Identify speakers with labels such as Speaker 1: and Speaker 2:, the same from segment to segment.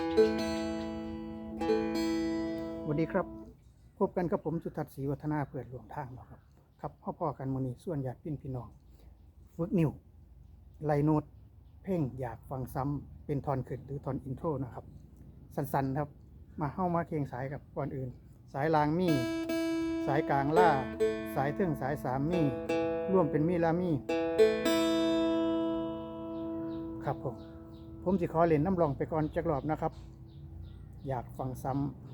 Speaker 1: สวัสดีครับ พบกันกับผมสุทัศน์ศรีวัฒนาเพื่อนรวมทางนะครับ ครับพ่อพ่อกันมนีส่วนญาติพี่พี่น้องฝึกนิ้วไลโนดเพ่งอยากฟังซ้ำเป็นทอนขึ้นหรือทอนอินโทรนะครับ สั้นๆครับ มาเข้ามาเคียงสายกับก่อนอื่น สายลางมีสายกลางล่า สายเทิงสายสามมีร่วมเป็นมีลามีครับผม ผมสิขอเล่นน้ำรองไปก่อนจักรอบนะครับ อยากฟังซ้ำ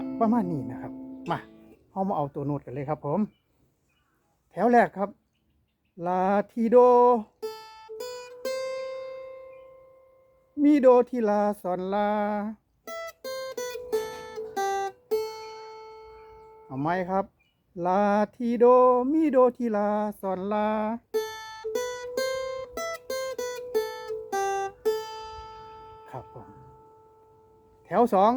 Speaker 1: กะประมาณนี้นะครับ มาเอามาเอาตัวโน้ตกันเลยครับผม แถวแรกครับ ลาทีโด มีโดทีลาสอนลา เอาไหมครับ ลาทีโด มีโดทีลาสอนลาครับผมแถวสอง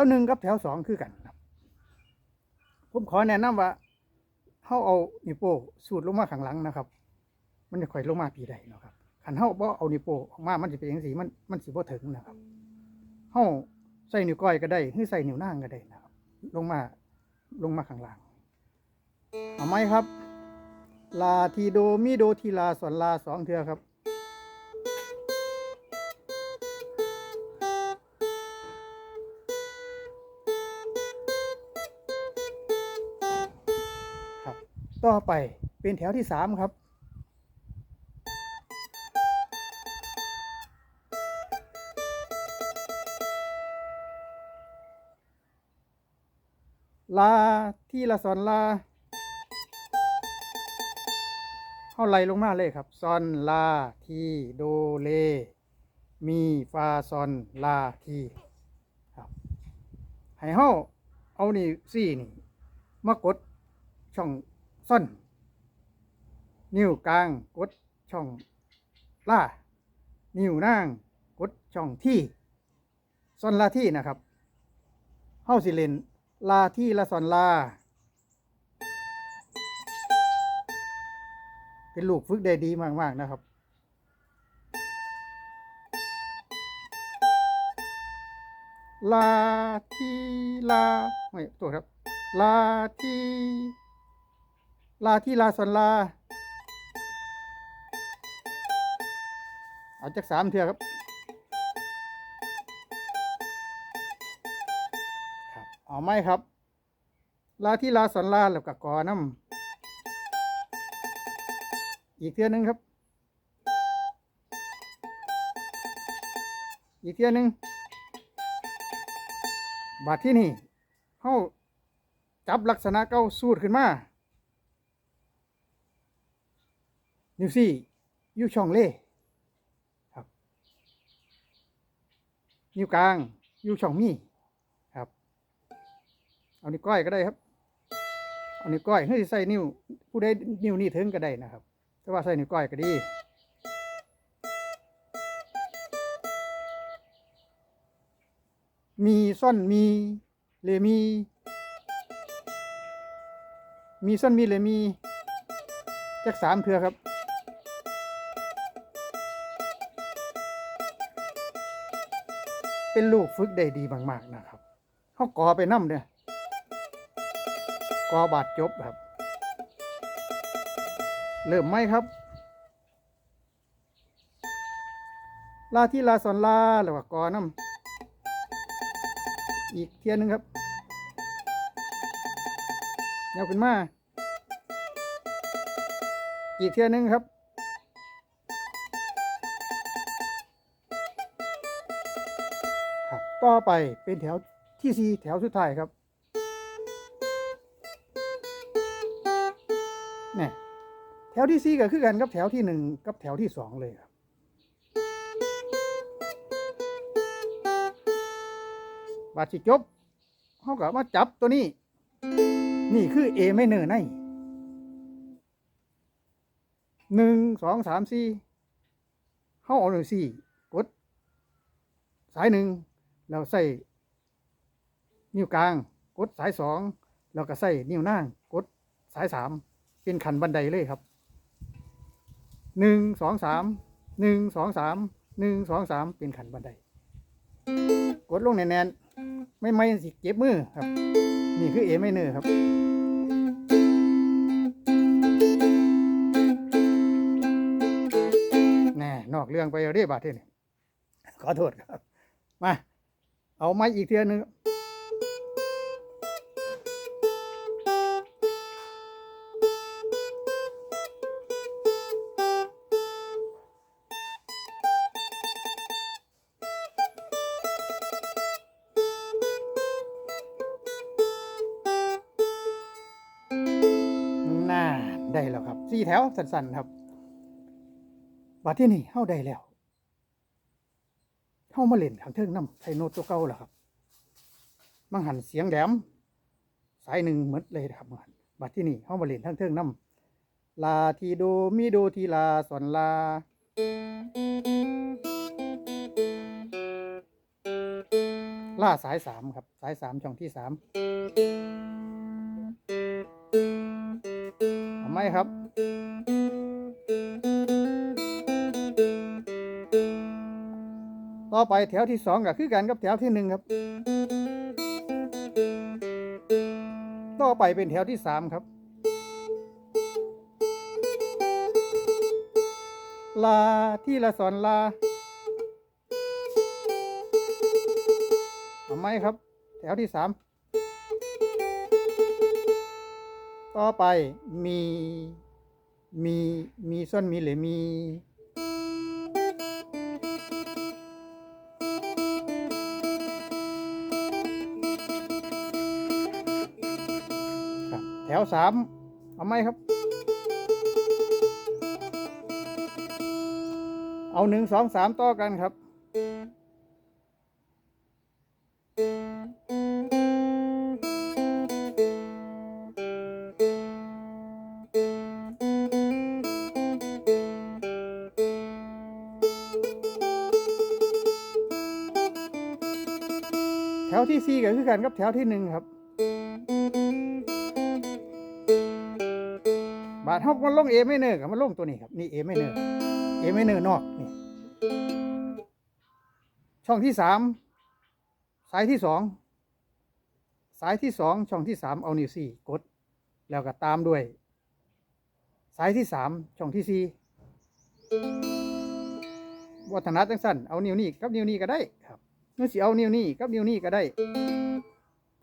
Speaker 1: วหนึ่งกับแถวสองคือกันครับ ผมขอแนะนำว่าเขาเอานิโป้สูดลงมาข้างหลังนะครับ มันจะค่อยลงมาปีใดเนาะครับขันเขาบ่เอานิโป้ออกมามันจะเป็นอย่างสีมันมันสีบ่ถึงนะครับเขาใส่นิ้วก้อยก็ได้หรือใส่นิ้วนางก็ได้นะครับ ลงมาลงมาข้างล่างเอาไหมครับ ลาทีโดมิโดทีลาสอนลาสองเทือครับ ต่อไปเป็นแถวที่สามครับ ลาที่ละสอนลาเข้าไล่ลงมาเลยครับซอนลาทีโดเล มีฟาซอนลาทีครับให้เฮาเอานี่สี่นี่มากดช่อง ซ่อนนิ้วกลางกดช่องล่า นิ้วนางกดช่องที่ซ่อนลาที่นะครับเฮาสิเล่นลาที่ละซ่อนลา เป็นลูกฝึกได้ดีมาก ๆ นะครับลาทีลาไม่ตัวครับลาที ลาที่ลาสันลา เอาจากสามเทือครับครับเอาไหมครับ ลาที่ลาสันลาแล้วก็กอน้ำอีกเทือหนึงครับ อีกเทือหนึงบาดที่นี่เขาจับลักษณะเก้าสูดขึ้นมา นิ้วซี่อยู่ช่องเล่ครับนิ้วกลางอยู่ช่องมีครับ เอานิ้วก้อยก็ได้ครับ เอานิ้วก้อยเฮ้ยใส่นิ้วผู้ใดนิ้วนี่ถึงก็ได้นะครับ แต่ว่าใส่นิ้วก้อยก็ดีมีซ่อนมีเลมี มีซ่อนมีเลมีจักสามเถือครับ เป็นลูกฝึกได้ดีมากๆนะครับเขากอไปน้ำเนี่ยกอบาดจบครับ เริ่มไหมครับ ลาที่ลาสอนลาแล้วก็กอน้ำอีกเทียนหนึ่งครับเงาขึ้นมา อีกเทียนหนึ่งครับ ต่อไปเป็นแถวที่สี่แถวสุดท้ายครับนี่แถวที่สี่ก็คือกันกับแถวที่หนึ่งกับแถวที่สองเลยครับบาดสิจบเขาก็มาจับตัวนี้ นี่คือ A ไม่เนอร์ในหนึ่งสองสามสี่เขาเอาหนึ่งสี่กด สายหนึ่ง เราใส่นิ้วกลางกดสายสองแล้วก็ใส่นิ้วนางกดสายสามเป็นขันบันไดเลยครับหนึ่งสองสามหนึ่งสองสามหนึ่งสองสามเป็นขันบันได กดลงแน่นๆไม่ไม่สิเก็บมือครับ นี่คือเอไม่เนอร์ครับแน่นอกเรื่องไปเรียบาทที่นี่ขอโทษครับ มา เอาไม้อีกเทียหนึงน่าได้แล้วครับสี่แถวสั้นๆครับบาทที่นี่เข้าได้แล้ว เข้ามาเล่นทางเทิงน้ำไทโนตตัวเก่าล้วครับมังหันเสียงแหลม สายหนึ่งเหมดเลยครับมังหันบัดที่นี่เข้ามาเล่นทางเทิงน้ำลาทีโดมีโดทีลาสอนลาล่าสายสามครับ สายสามช่องที่สามทำไมครับ ต่อไปแถวที่สองก็คือกันกับแถวที่หนึ่งครับ ต่อไปเป็นแถวที่สามครับ ลาที่ละสอนลาทำไมครับ แถวที่สามต่อไปมี มี มีส้นมีหรือมี วสามเอาไหมครับ เอาหนึ่งสองสามต่อกันครับ แถวที่สี่ก็คือกันกับแถวที่หนึ่งครับาทเฮามันลงเอไม่เนอร์กับมันลงตัวนี้ครับนี่เอไม่เนอร์เอไม่เนอร์นอกนี่ช่องที่สามสายที่สองสายที่สองช่องที่สามเอานิ้วสี่กด แล้วก็ตามด้วย สายที่สามช่องที่สี่วัฒนาจังสั้นเอานิ้วนี้กับนิ้วนี้ก็ได้ครับเมื่สิเอานิ้วนี้กับนิ้วนี้ก็ได้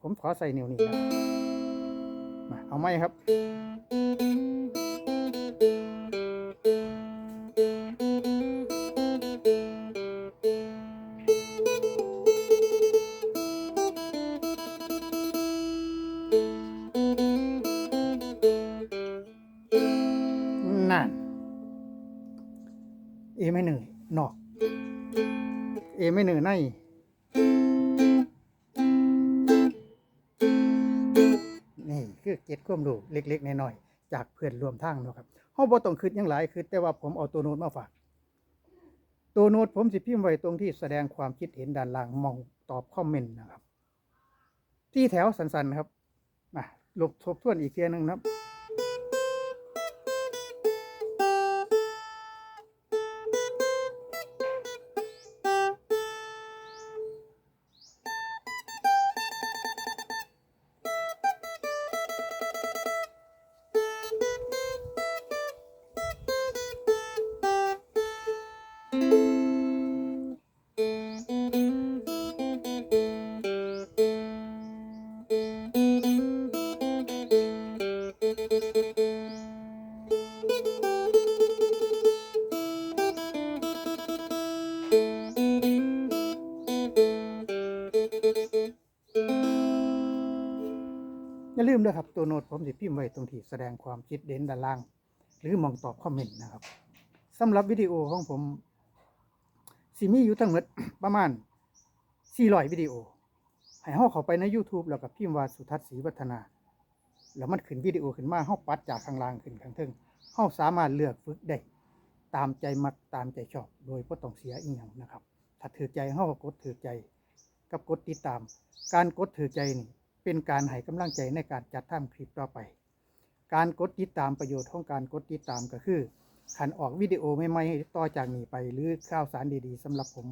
Speaker 1: ผมขอใส่นิ้วนี้นะมาเอาไหมครับ ไม่เหนื่อยนอก เอไม่เหนื่อยในนี่คือเก็ดความรู้เล็กๆน้อยๆจากเพื่อนร่วมทางเนาะครับเฮาบ่ต้องคิดยังหลายคือแต่ว่าผมเอาตัวโน้ตมาฝาก ตัวโน้ตผมสิพิมพ์ไว้ตรงที่แสดงความคิดเห็นด้านล่างมองตอบคอมเมนต์นะครับ ที่แถวสันๆครับมาลบทบทวนอีกเทียหนึงนะครับ อย่าลืมด้วยครับตัวโน้ตผมสิพิมพ์ไว้ตรงที่แสดงความคิดเด่นด้านล่าง หรือมองตอบคอมเมนต์นะครับสำหรับวิดีโอของผมสิมีอยู่ทั้งหมดประมาณ400วิดีโอให้เฮาเข้าไปใน YouTube แล้วก็พิมพ์ว่าสุทัศน์ศรีวัฒนา แล้วมันขึ้นวิดีโอขึ้นมาเฮาปัดจากข้างล่างขึ้นข้างเทิงเฮาสามารถเลือกฝึกได้ตามใจมักตามใจชอบ โดยบ่ต้องเสียอีหยังนะครับ ถ้าถือใจเฮาก็กดถือใจ กับกดติดตาม การกดถือใจนี่ เป็นการให้กำลังใจในการจัดทำคลิปต่อไป การกดติดตามประโยชน์ของการกดติดตามก็คือขันออกวิดีโอใหม่ๆต่อจากนี้ไป หรือข่าวสารดีๆสำหรับผม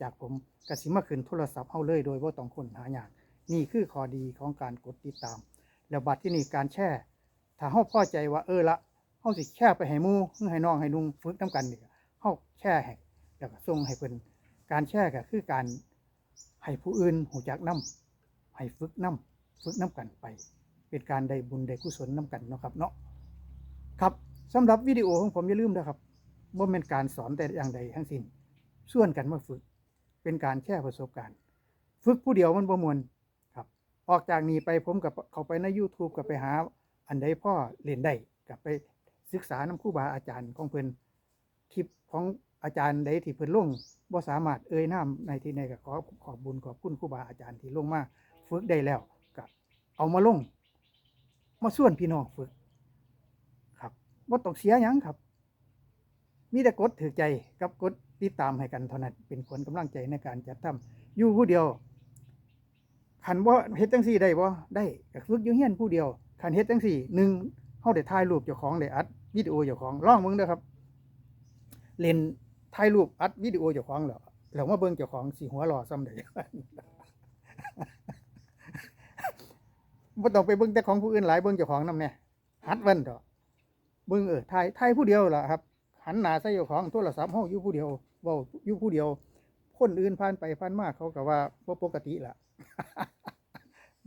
Speaker 1: จากผมกสิมาขึ้นโทรศัพท์เฮาเลยโดยว่าต้องคนหาอย่างนี่คือข้อดีของการกดติดตาม แล้วบัดที่นี่การแชร์ถ้าเฮาพอใจว่าเออละเฮาสิแชร์ไปให้หมู่ให้น้องให้นุ่งฝึกนํกันเนี่เฮาแชร์ให้แล้วก็ส่งให้เพิ่นการแชร์ก็คือการให้ผู้อื่นหูจักนํ ให้ฝึกนํฝึกนํกันไป เป็นการได้บุญได้กุศลนํกันเนาะครับเนาะครับสำหรับวิดีโอของผมอย่าลืมนะครับบ่แม่นการสอนแต่อย่างใดทั้งสิ้นส่วนกันมาฝึก เป็นการแชร์ประสบการณ์ ฝึกผู้เดียวมันบ่มวนครับ ออกจากนี้ไปผมกับเขาไปใน YouTube กับไปหาอันใดพ่อเรียนได้กับไปศึกษาน้ำครูบาอาจารย์ของเพิ่นคลิปของอาจารย์ใดที่เพิ่นลงบ่สามารถเอ่ยนามในที่ใดก็ขอขอบบุญขอบคุณครูบาอาจารย์ที่ลงมา ฝึกได้แล้วก็เอามาลง มาส่วนพี่น้องฝึก ครับบ่ต้องเสียยังครับ มีแต่กดถือใจกับกดติดตามให้กันเท่านั้นเป็นผลกำลังใจในการจัดทำอยู่ผู้เดียวขันว่าเฮ็ดจังสี่ได้บ่ได้ก็ฝึกอยู่เฮียนผู้เดียวขันเฮ็ดจังสี่หนึ่งเฮาได้ถ่ายรูปเจ้าของได้อัดวิดีโอเจ้าของลองมึงเด้อครับเล่นถ่ายรูปอัดวิดีโอเจ้าของแล้วแล้วมาเบิ่งเจ้าของสิหัวหล่อซ้ำได้ บ่ต้องไปเบิ่งแต่ของผู้อื่นหลายเบิ่งเจ้าของนำแน่หัดเว้นเถอะเบิ่งเออถ่ายถ่ายผู้เดียวล่ะครับ หันหน้าใส่เจ้าของโทรศัพท์เฮาอยู่ผู้เดียวเว้าอยู่ผู้เดียว คนอื่นผ่านไปผ่านมาเขาก็ว่าบ่ปกติล่ะ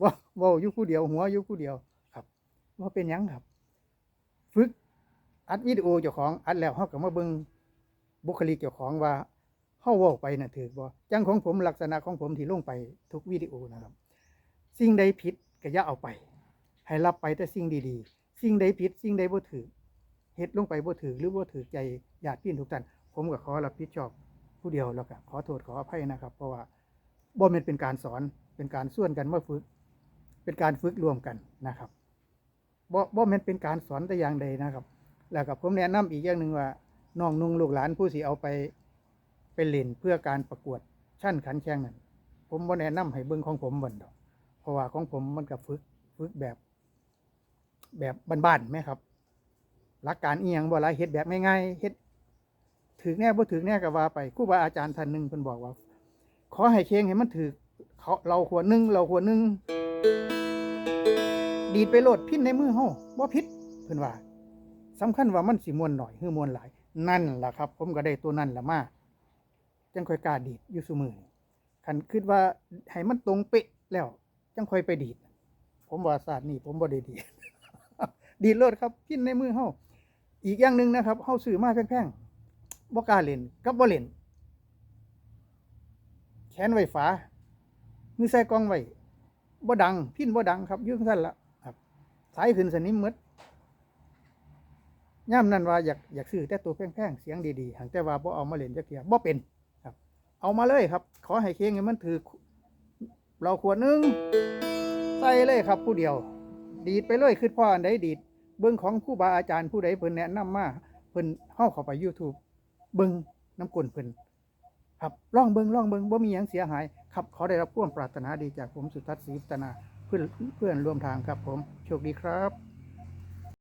Speaker 1: บ่เว้าอยู่ผู้เดียว หัวอยู่ผู้เดียวครับบ่เป็นหยังครับ ฝึกอัดวิดีโอเจ้าของอัดแล้วเฮาก็มาเบิ่งบุคลิกเจ้าของว่าเฮาเว้าไปน่ะถูกบ่จังของผมลักษณะของผมที่ลงไปทุกวิดีโอนะครับ สิ่งใดผิด ก็อย่าเอาไป ให้รับไปแต่สิ่งดีๆ สิ่งใดผิด สิ่งใดบ่ถูกเฮ็ดลงไปบ่ถือหรือบ่ถือใจญาติพี่น้องทุกท่านผมก็ขอรับผิดชอบผู้เดียวแล้วก็ขอโทษขออภัยนะครับ เพราะว่าบ่แม่นเป็นการสอนเป็นการส่วนกันมาฝึก เป็นการฝึกรวมกันนะครับบ่บ่แม่นเป็นการสอนแต่อย่างใดนะครับ แล้วก็ผมแนะนำอีกอย่างหนึ่งว่าน้องนุ่งลูกหลานผู้สิเอาไปไปเล่นเพื่อการประกวดชั้นขันแข่งนั้นผมบ่แนะนำให้เบิ่งของผมบ่นดอก ราะว่าของผมมันก็ฝึกฝึกแบบ แบบบ้านๆไหมครับหลักการเอียงบ่หลายเฮ็ดแบบง่ายๆเฮ็ดถึกแน่บ่ถึกแน่ก็ว่าไปครูบาอาจารย์ท่านหนึ่งเพิ่นบอกว่า ขอให้เคียงให้มันถึกเขาเราขวหนึงเราขวหนึงดีดไปโลดพินในมือเฮาบ่ผิดเพิ่นว่าสำคัญว่ามันสิมวนหน่อยหรือมวนหลาย นั่นล่ะครับ ผมก็ได้ตัวนั้นล่ะมาจังค่อยกล้าดีดอยู่ซุมื้อนี้คันคิดว่าให้มันตรงเป๊ะแล้ว จังค่อยไปดีด ผมว่าศาสตร์นี่ผมบ่ได้ดีดดีดโลดครับพินในมือเฮาอีกอย่างหนึ่งนะครับเฮาซื้อมาแพงๆบ่กล้าเล่นกับบ่เล่นแขนไว้ฝามือใส่กองไว้บ่ดัง พินบ่ดังครับยืงซั่นละครับ สายขึ้นสนิมหมดย่ำนั้นว่าอยากอยากซื้อแต่ตัวแพงๆเสียงดีๆหางแต่ว่าบ่เอามาเล่นจักเทียบ่เป็นครับ เอามาเลยครับ ขอให้เคียงให้มันถือ เราขวดนึงใส่เลยครับผู้เดียว ดีดไปเลยคือพ่ออันใดดีด เบิ้งของผู้บาอาจารย์ผู้ใดเพิ่นแนะนำมาเพิ่นเฮาเข้าไป YouTube เบิ้งน้ำกลนเพิ่นครับลองเบิ่งลองเบิ่งบ่มีหยังเสียหายครับขอได้รับความปรารถนาดีจากผมสุทัศน์ศรีพัฒนาเพื่อนเพื่อนร่วมทางครับผมโชคดีครับ